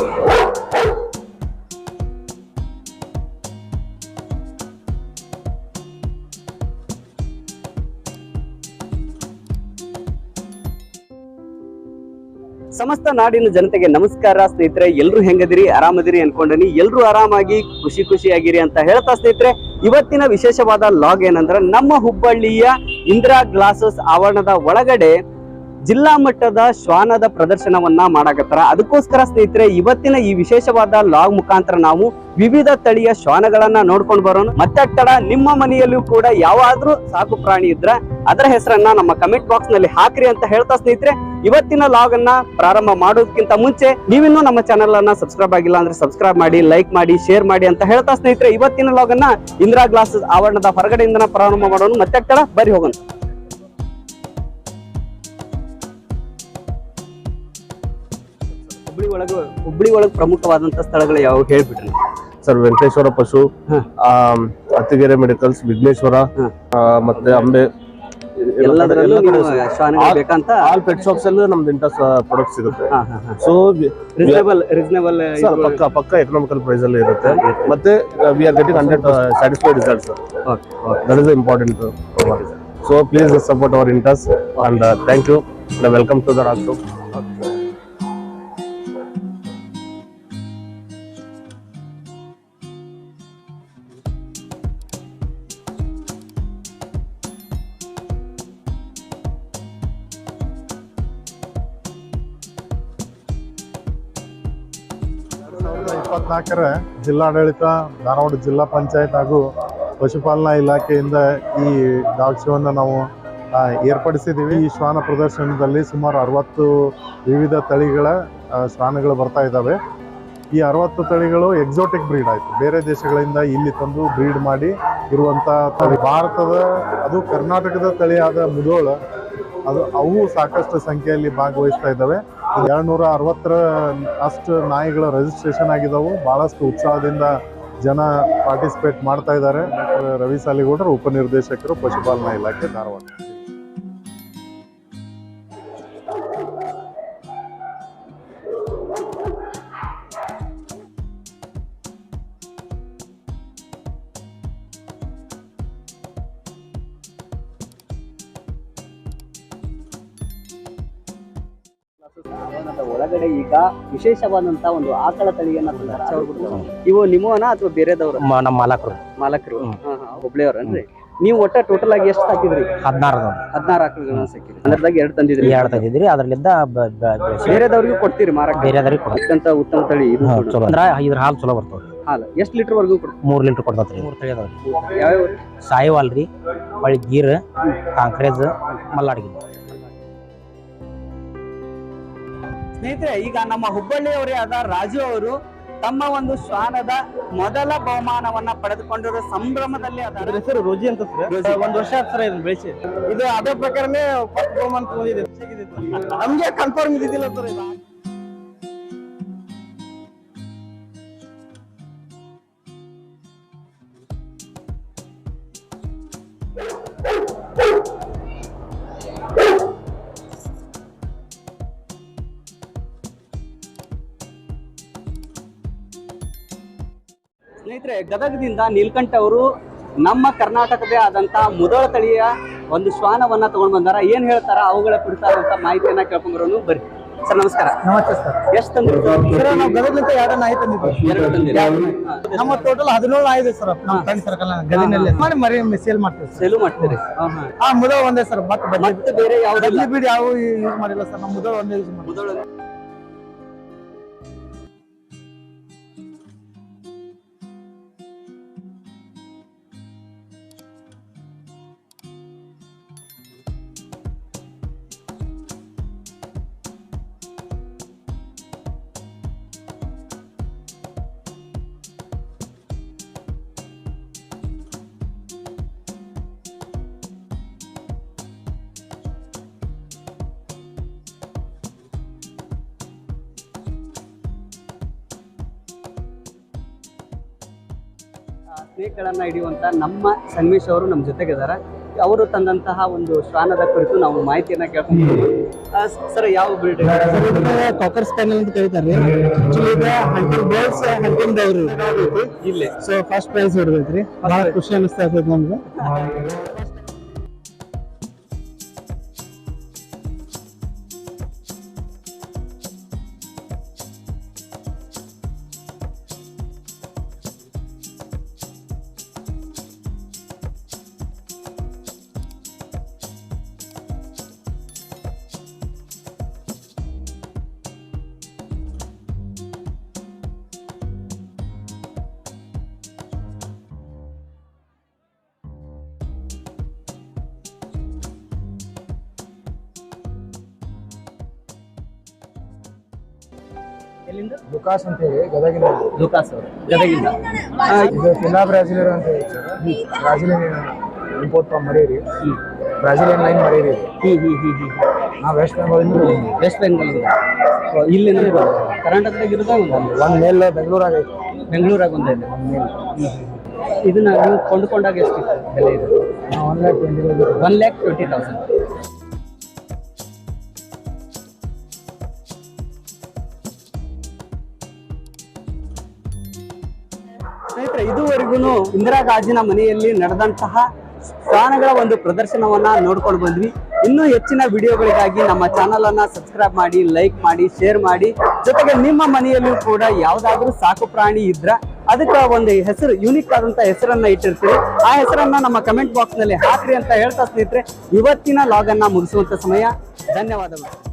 ಸಮಸ್ತ ನಾಡಿನ ಜನತೆಗೆ ನಮಸ್ಕಾರ ಸ್ನೇಹಿತರೆ, ಎಲ್ರು ಹೆಂಗದಿರಿ? ಆರಾಮದಿರಿ ಅನ್ಕೊಂಡನಿ. ಎಲ್ರು ಆರಾಮಾಗಿ, ಖುಷಿ ಖುಷಿಯಾಗಿರಿ ಅಂತ ಹೇಳ್ತಾ ಸ್ನೇಹಿತರೆ, ಇವತ್ತಿನ ವಿಶೇಷವಾದ ಲಾಗ್ ಏನಂದ್ರೆ ನಮ್ಮ ಹುಬ್ಬಳ್ಳಿಯ ಇಂದಿರಾ ಗ್ಲಾಸಸ್ ಆವರಣದ ಒಳಗಡೆ ಜಿಲ್ಲಾ ಮಟ್ಟದ ಶ್ವಾನದ ಪ್ರದರ್ಶನವನ್ನ ಮಾಡಾಕತ್ತಾರ. ಅದಕ್ಕೋಸ್ಕರ ಸ್ನೇಹಿತರೆ, ಇವತ್ತಿನ ಈ ವಿಶೇಷವಾದ ಲಾಗ್ ಮುಖಾಂತರ ನಾವು ವಿವಿಧ ತಳಿಯ ಶ್ವಾನಗಳನ್ನ ನೋಡ್ಕೊಂಡು ಬರೋಣ. ಮತ್ತೆ ತಡ ನಿಮ್ಮ ಮನೆಯಲ್ಲೂ ಕೂಡ ಯಾವಾದ್ರೂ ಸಾಕು ಪ್ರಾಣಿ ಇದ್ರ ಅದರ ಹೆಸರನ್ನ ನಮ್ಮ ಕಮೆಂಟ್ ಬಾಕ್ಸ್ನಲ್ಲಿ ಹಾಕ್ರಿ ಅಂತ ಹೇಳ್ತಾ ಸ್ನೇಹಿತರೆ. ಇವತ್ತಿನ ಲಾಗ್ ಅನ್ನ ಪ್ರಾರಂಭ ಮಾಡೋದಕ್ಕಿಂತ ಮುಂಚೆ ನೀವಿನ್ನೂ ನಮ್ಮ ಚಾನೆಲ್ ಅನ್ನ ಸಬ್ಸ್ಕ್ರೈಬ್ ಆಗಿಲ್ಲ ಅಂದ್ರೆ ಸಬ್ಸ್ಕ್ರೈಬ್ ಮಾಡಿ ಲೈಕ್ ಮಾಡಿ ಶೇರ್ ಮಾಡಿ ಅಂತ ಹೇಳ್ತಾ ಸ್ನೇಹಿತರೆ, ಇವತ್ತಿನ ಲಾಗ್ ಅನ್ನ ಇಂದಿರಾ ಗ್ಲಾಸಸ್ ಆವರಣದ ಹೊರಗಡೆಯಿಂದ ಪ್ರಾರಂಭ ಮಾಡೋಣ. ಮತ್ತೆ ಬರಿ ಹೋಗೋಣ. ಹುಬ್ಳಿ ಒಳಗ ಹುಬ್ಳಿ ಒಳಗ ಪ್ರಮುಖವಾದಂತ ಸ್ಥಳಗಳು ಯಾವ ಹೇಳ್ಬಿಟ್ರಿ? ಸರ್ ವೆಂಕಟೇಶ್ವರ ಪಶು. ಅತ್ತಿಗೆರೆ ಮೆಡಿಕಲ್ಸ್ ವಿಘ್ನೇಶ್ವರ ಮತ್ತೆ ಅಂಬೆ ಬೇಕಂತ? ಆಲ್ ಪೆಟ್ ಶಾಪ್ಸ್ ಅಲ್ಲೂ ನಮ್ದು ಇಂಟ ಪ್ರಾಡಕ್ಟ್ ಸಿಗುತ್ತೆ. ಸೊ ರೀಸನೇಬಲ್ ರೀಸನೇಬಲ್ ಸರ್ ಪಕ್ಕ ಪಕ್ಕ ಎಕನಾಮಿಕಲ್ ಪ್ರೈಸ್ ಅಲ್ಲಿ ಇರುತ್ತೆ. ಮತ್ತೆ we are getting hundred satisfied result sir that is important so please support our Intas and thank you welcome to the rock ಇಪ್ಪತ್ನಾಲ್ಕರ ಜಿಲ್ಲಾಡಳಿತ, ಧಾರವಾಡ ಜಿಲ್ಲಾ ಪಂಚಾಯತ್ ಹಾಗೂ ಪಶುಪಾಲನಾ ಇಲಾಖೆಯಿಂದ ಈ ಡಾಗ್ ಶೋವನ್ನು ನಾವು ಏರ್ಪಡಿಸಿದ್ದೀವಿ. ಈ ಶ್ವಾನ ಪ್ರದರ್ಶನದಲ್ಲಿ ಸುಮಾರು ಅರವತ್ತು ವಿವಿಧ ತಳಿಗಳ ಶ್ವಾನಗಳು ಬರ್ತಾ ಇದ್ದಾವೆ. ಈ ಅರವತ್ತು ತಳಿಗಳು ಎಕ್ಸೋಟಿಕ್ ಬ್ರೀಡ್ ಆಯಿತು. ಬೇರೆ ದೇಶಗಳಿಂದ ಇಲ್ಲಿ ತಂದು ಬ್ರೀಡ್ ಮಾಡಿ ಇರುವಂಥ ತಳಿ. ಭಾರತದ, ಅದು ಕರ್ನಾಟಕದ ತಳಿಯಾದ ಮುದೋಳ ಅದು ಅವು ಸಾಕಷ್ಟು ಸಂಖ್ಯೆಯಲ್ಲಿ ಭಾಗವಹಿಸ್ತಾ ಇದ್ದಾವೆ. ಎರಡ್ನೂರ ಅರವತ್ತರ ಅಷ್ಟು ನಾಯಿಗಳ ರಿಜಿಸ್ಟ್ರೇಷನ್ ಆಗಿದ್ದಾವೆ ಬಹಳಷ್ಟು ಉತ್ಸಾಹದಿಂದ ಜನ ಪಾರ್ಟಿಸಿಪೇಟ್ ಮಾಡ್ತಾ ಇದ್ದಾರೆ ರವಿ ಸಾಲಿಗೌಡರು ಉಪನಿರ್ದೇಶಕರು ಪಶುಪಾಲನಾ ಇಲಾಖೆ ಧಾರವಾಡ. ಒಳಗಡೆ ಈಗ ವಿಶೇಷವಾದಂತ ಒಂದು ಆಕಳ ತಳಿಯನ್ನ. ಇವು ನಿಮ್ಮವನ ಅಥವಾ ಬೇರೆದವ್ರ? ನಮ್ಮ ಮಾಲಕರು. ಮಾಲಕರು. ಹುಬ್ಳಿಯವ್ರನ್ರಿ ನೀವು ಒಟ್ಟ ಟೋಟಲ್ ಆಗಿ ಎಷ್ಟು ಹಾಕಿದ್ರಿ? ಹದಿನಾರು ಹದಿನಾರು ಆಕಳಗಳನ್ನ ಸಾಕಿದ್ರಿ ಅದ್ರದಾಗ ಎರಡು ತಂದಿದ್ರಿ. ಎರಡು ತಂದಿದ್ರಿ. ಬೆಳ್ಸಿ ಬೇರೆದವ್ರಿಗೂ ಕೊಡ್ತೀರಿ ಮಾರಾಟ? ಬೇರೆದವ್ರಿಗೆ ಕೊಡ ಅತ್ಯಂತ ಉತ್ತಮ ತಳಿ ಇದು. ಚಲೋ. ಅಂದ್ರ ಇದ್ರ ಹಾಲು ಚಲೋ ಬರ್ತವ್ರಿ ಹಾಲು. ಎಷ್ಟು ಲೀಟರ್ ವರ್ಗೂ ಮೂರು ಮೂರ್ ಲೀಟರ್ ಕೊಡ್ತತ್ರಿ. ಮೂರು ತಳಿ ಅದಾವ್ರಿ. ಯಾವ್ಯಾವ? ಸಾಯಿವಾಲ್ ರೀ ಹೊಳಿ ಗೀರ್ ಕಾಂಕ್ರೇಜ್ ಮಲ್ಲಾಡ್ಗಿ ಸ್ನೇಹಿತರೆ ಈಗ ನಮ್ಮ ಹುಬ್ಬಳ್ಳಿಯವರೇ ಆದ ರಾಜು ಅವರು ತಮ್ಮ ಒಂದು ಶ್ವಾನದ ಮೊದಲ ಬಹುಮಾನವನ್ನ ಪಡೆದುಕೊಂಡಿರೋ ಸಂಭ್ರಮದಲ್ಲಿ ಅದಾರ. ಹೆಸರು ರೋಜಿ ಅಂತ ಸರ್. ಒಂದ್ ವರ್ಷ ಆಯ್ತು ಸರ್ ಇದನ್ನ ಬೆಳೆಸಿ. ಇದು ಅದೇ ಪ್ರಕಾರನೇ ಫಸ್ಟ್ ಬಹುಮಾನ ತಗೊಂಡಿದೆ. ನಮ್ಗೆ ಕನ್ಫರ್ಮ್ ಇದಿಲ್ಲ ಸರ್ ಇದು. ಸ್ನೇಹಿತರೆ ಗದಗದಿಂದ ನೀಲ್ಕಂಠ ಅವರು ನಮ್ಮ ಕರ್ನಾಟಕದೇ ಆದಂತ ಮೊದಲ ತಳಿಯ ಒಂದು ಶ್ವಾನವನ್ನ ತಗೊಂಡ್ ಬಂದಾರ. ಏನ್ ಹೇಳ್ತಾರ ಅವುಗಳ ಕುರಿತಾದಂತ ಮಾಹಿತಿಯನ್ನ ಕೇಳ್ಕೊಂಡ್ಬರೋನು ಬರ್ರಿ. ಸರ್ ನಮಸ್ಕಾರ. ನಮಸ್ತೆ ಸರ್. ಎಷ್ಟು ತಂದ್ರಿ ಸರ್ ನಾವು ಗದಗ್ಲಿಂದ ಎರಡು ನಾಯಿ ತಂದಿದ್ದೀವಿ. ಎರಡು ತಂದಿರಿ ನಮ್ಮ ಟೋಟಲ್ ಹದಿನೇಳು ನಾಯಿ ಇದೆ ಸರ್. ನಮ್ಮ ಫ್ರೆಂಡ್ ಸರ್ಕಲ್ ಗದಗಿನಲ್ಲಿ ಮಾಡಿ ಮರಿ ಸೇಲ್ ಮಾಡ್ತೀವಿ ಸೇಲ್ ಮಾಡ್ತೀರಿ. ಹಾ, ಹಾ. ಆ ಮುದ ಒಂದೇ ಸರ್ ಮತ್ತೆ ಮತ್ತೆ ಬೇರೆ ಯಾವ್ದು ಬಿಡಿ ಯಾವ ಯೂಸ್ ಮಾಡಿಲ್ಲ ಸರ್. ನಮ್ಮ ಮುದ ಒಂದೇ ಯೂಸ್ ಮಾಡಿ ಸ್ನೇಕ್ಗಳನ್ನ ಹಿಡಿಯುವಂತ ನಮ್ಮ ಸಂಗಮೇಶ್ ಅವರು ನಮ್ಮ ಜೊತೆಗಿದ್ದಾರೆ ಅವರು ತಂದಂತಹ ಒಂದು ಶ್ವಾನದ ಕುರಿತು ನಾವು ಮಾಹಿತಿಯನ್ನ ಕೇಳ್ಕೊಂಡಿದ್ದೀವಿ ಸರ್ ಯಾವ ಬ್ರೀಡ್ ಕಾಕರ್ ಸ್ಪ್ಯಾನಲ್ ಅಂತ ಕರೀತಾರೆ ಹಂಟಿಂಗ್ ಬೇಲ್ಸ್ ಹಂಟಿಂಗ್ ಇಲ್ಲಿ. ಸೊ ಫಸ್ಟ್ ಪ್ರೈಸ್ ಹೊಡೆದೈತ್ರಿ ಬಹಳ ಖುಷಿ ಅನಿಸ್ತಾ ಇರ್ತೈತಿ ನಮ್ಗೆ. ಎಲ್ಲಿಂದ? ಲುಕಾಸ್ ಅಂತ ಹೇಳಿ ಗದಗಿನ ಲುಕಾಸ್ ಅವರು. ಗದಗಿಂದ. ಇದು ಪಿಲ್ಲಾ ಬ್ರಾಜಿಲಿಯರ್ ಅಂತ ಹೇಳಿ ಸರ್ ಬ್ರಾಜಿಲಿಯನ್ ಇಂಪೋರ್ಟ್ ಫ್ರಮ್ ಮರೀರಿ ಬ್ರಾಜಿಲಿಯನ್ ಲೈನ್ ಮರೀರಿ. Hmm hmm hmm hmm. ನಾವು ವೆಸ್ಟ್ ಬೆಂಗಾಲಿಂದ. ವೆಸ್ಟ್ ಬೆಂಗಾಲ್ ಇಲ್ಲಿ ನಮ್ಗೆ ಕರ್ನಾಟಕದಾಗ ಇರೋದ ಒಂದು ಒಂದ್ ಮೇಲ್ ಬೆಂಗಳೂರಾಗ ಐತಿ. ಬೆಂಗಳೂರಾಗ ಮೇಲ್ ಇದನ್ನ ನೀವು ಕೊಂಡುಕೊಂಡಾಗ ಎಷ್ಟು ಬೆಲೆ ಇದೆ? One lakh twenty one lakh twenty thousand ಇದುವರೆಗೂ ಇಂದಿರಾ ಗಾಜಿನ ಮನೆಯಲ್ಲಿ ನಡೆದಂತಹ ಸ್ಥಾನಗಳ ಒಂದು ಪ್ರದರ್ಶನವನ್ನ ನೋಡ್ಕೊಂಡು ಬಂದ್ವಿ. ಇನ್ನೂ ಹೆಚ್ಚಿನ ವಿಡಿಯೋಗಳಿಗಾಗಿ ನಮ್ಮ ಚಾನಲ್ ಅನ್ನ ಸಬ್ಸ್ಕ್ರೈಬ್ ಮಾಡಿ ಲೈಕ್ ಮಾಡಿ ಶೇರ್ ಮಾಡಿ. ಜೊತೆಗೆ ನಿಮ್ಮ ಮನೆಯಲ್ಲೂ ಕೂಡ ಯಾವ್ದಾದ್ರೂ ಸಾಕು ಪ್ರಾಣಿ ಇದ್ರ ಅದಕ್ಕೆ ಒಂದು ಹೆಸರು ಯೂನಿಕ್ ಆದಂತ ಹೆಸರನ್ನ ಇಟ್ಟಿರ್ತೀವಿ ಆ ಹೆಸರನ್ನ ನಮ್ಮ ಕಮೆಂಟ್ ಬಾಕ್ಸ್ನಲ್ಲಿ ಹಾಕ್ರಿ ಅಂತ ಹೇಳ್ತಾ ಸ್ನೇಹಿತರೆ, ಇವತ್ತಿನ ಲಾಗ್ ಅನ್ನ ಮುಗಿಸುವಂತ ಸಮಯ. ಧನ್ಯವಾದಗಳು.